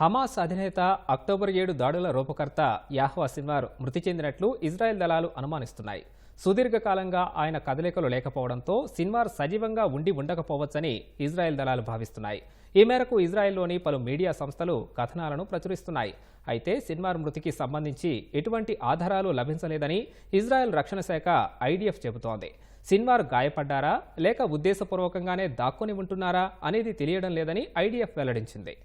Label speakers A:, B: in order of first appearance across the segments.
A: Hamas అధినేత October ఏడు దాడుల రూపకర్త యాహ్వా సిన్వార్ మృతి చెందినట్లు ఇజ్రాయెల్ దళాలు అనుమానిస్తున్నాయి. సుదీర్ఘకాలంగా ఆయన కదలికలు లేకపోవడంతో సిన్వార్ సజీవంగా ఉండి ఉండకపోవచ్చని ఇజ్రాయెల్ దళాలు భావిస్తున్నాయి. ఈ మేరకు ఇజ్రాయెల్లోని పలు మీడియా సంస్థలు కథనాలను ప్రచురిస్తున్నాయి. అయితే సిన్వార్ మృతికి సంబంధించి ఎటువంటి ఆధారాలు లభించలేదని ఇజ్రాయెల్ రక్షణ శాఖ ఐడిఎఫ్ చెబుతోంది. సిన్వార్ గాయపడ్డారా? లేక ఉద్దేశపూర్వకంగానే దాక్కుని ఉంటున్నారా? అనేది తెలియడం లేదని ఐడిఎఫ్ వెల్లడించింది.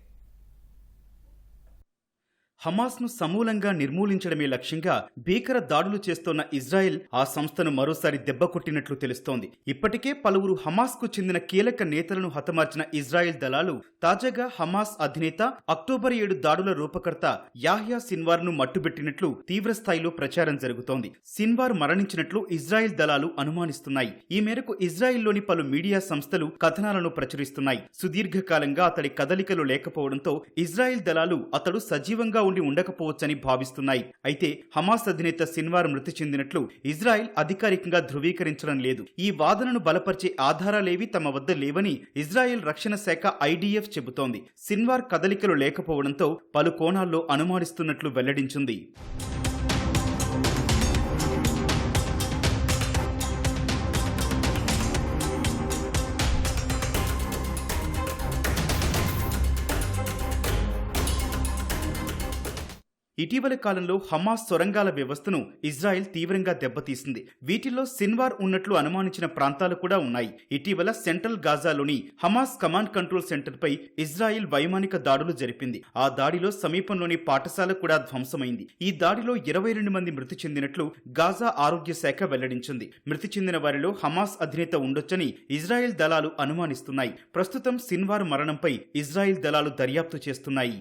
B: హమాస్ను సమూలంగా నిర్మూలించడమే లక్ష్యంగా భీకర దాడులు చేస్తోన్న ఇజ్రాయెల్ ఆ సంస్థను మరోసారి దెబ్బకొట్టినట్లు తెలుస్తోంది. ఇప్పటికే పలువురు హమాస్కు చెందిన కీలక నేతలను హతమార్చిన ఇజ్రాయెల్ దళాలు తాజాగా హమాస్ అధినేత అక్టోబర్ ఏడు దాడుల రూపకర్త యాహ్యా సిన్వార్ను మట్టుబెట్టినట్లు తీవ్రస్థాయిలో ప్రచారం జరుగుతోంది. సిన్వార్ మరణించినట్లు ఇజ్రాయెల్ దళాలు అనుమానిస్తున్నాయి. ఈ మేరకు ఇజ్రాయెల్లోని పలు మీడియా సంస్థలు కథనాలను ప్రచురిస్తున్నాయి. సుదీర్ఘకాలంగా అతడి కదలికలు లేకపోవడంతో ఇజ్రాయెల్ దళాలు అతడు సజీవంగా ఉండి ఉండకపోవచ్చని భావిస్తున్నాయి. అయితే హమాస్ అధినేత సిన్వార్ మృతి చెందినట్లు ఇజ్రాయెల్ అధికారికంగా ధృవీకరించడం లేదు. ఈ వాదనను బలపరిచే ఆధారాలేవి తమ వద్ద లేవని ఇజ్రాయెల్ రక్షణ శాఖ ఐడిఎఫ్ చెబుతోంది. సిన్వార్ కదలికలు లేకపోవడంతో పలు కోణాల్లో అనుమానిస్తున్నట్లు వెల్లడించింది. ఇటీవల కాలంలో హమాస్ సొరంగాల వ్యవస్థను ఇజ్రాయెల్ తీవ్రంగా దెబ్బతీసింది. వీటిల్లో సిన్వార్ ఉన్నట్లు అనుమానించిన ప్రాంతాలు కూడా ఉన్నాయి. ఇటీవల సెంట్రల్ గాజాలోని హమాస్ కమాండ్ కంట్రోల్ సెంటర్పై ఇజ్రాయెల్ వైమానిక దాడులు జరిపింది. ఆ దాడిలో సమీపంలోని పాఠశాల కూడా ధ్వంసమైంది. ఈ దాడిలో ఇరవై రెండు మంది మృతి చెందినట్లు గాజా ఆరోగ్య శాఖ వెల్లడించింది. మృతి చెందిన వారిలో హమాస్ అధినేత ఉండొచ్చని ఇజ్రాయెల్ దళాలు అనుమానిస్తున్నాయి. ప్రస్తుతం సిన్వార్ మరణంపై ఇజ్రాయెల్ దళాలు దర్యాప్తు చేస్తున్నాయి.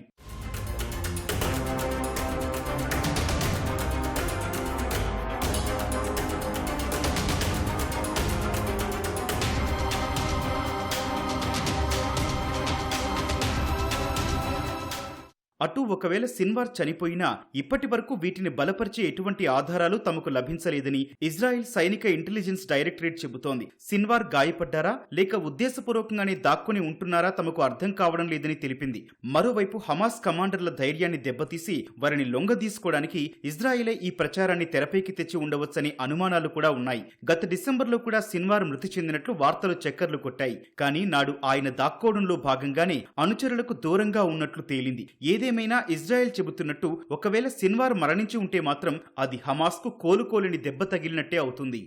B: అటు ఒకవేళ సిన్వార్ చనిపోయినా ఇప్పటి వరకు వీటిని బలపరిచే ఎటువంటి ఆధారాలు తమకు లభించలేదని ఇజ్రాయెల్ సైనిక ఇంటెలిజెన్స్ డైరెక్టరేట్ చెబుతోంది. సిన్వార్ గాయపడ్డారా? లేక ఉద్దేశపూర్వకంగానే దాక్కుని ఉంటున్నారా? తమకు అర్థం కావడం లేదని తెలిపింది. మరోవైపు హమాస్ కమాండర్ల ధైర్యాన్ని దెబ్బతీసి వారిని లొంగదీసుకోవడానికి ఇజ్రాయెలే ఈ ప్రచారాన్ని తెరపైకి తెచ్చి ఉండవచ్చని అనుమానాలు కూడా ఉన్నాయి. గత డిసెంబర్లో కూడా సిన్వార్ మృతి చెందినట్లు వార్తలు చక్కర్లు కొట్టాయి. కానీ నాడు ఆయన దాక్కోవడంలో భాగంగానే అనుచరులకు దూరంగా ఉన్నట్లు తేలింది. ఏమైనా ఇజ్రాయెల్ చెబుతున్నట్టు ఒకవేళ సిన్వార్ మరణించి ఉంటే మాత్రం అది హమాస్కు కోలుకోలేని దెబ్బ తగిలినట్టే అవుతుంది.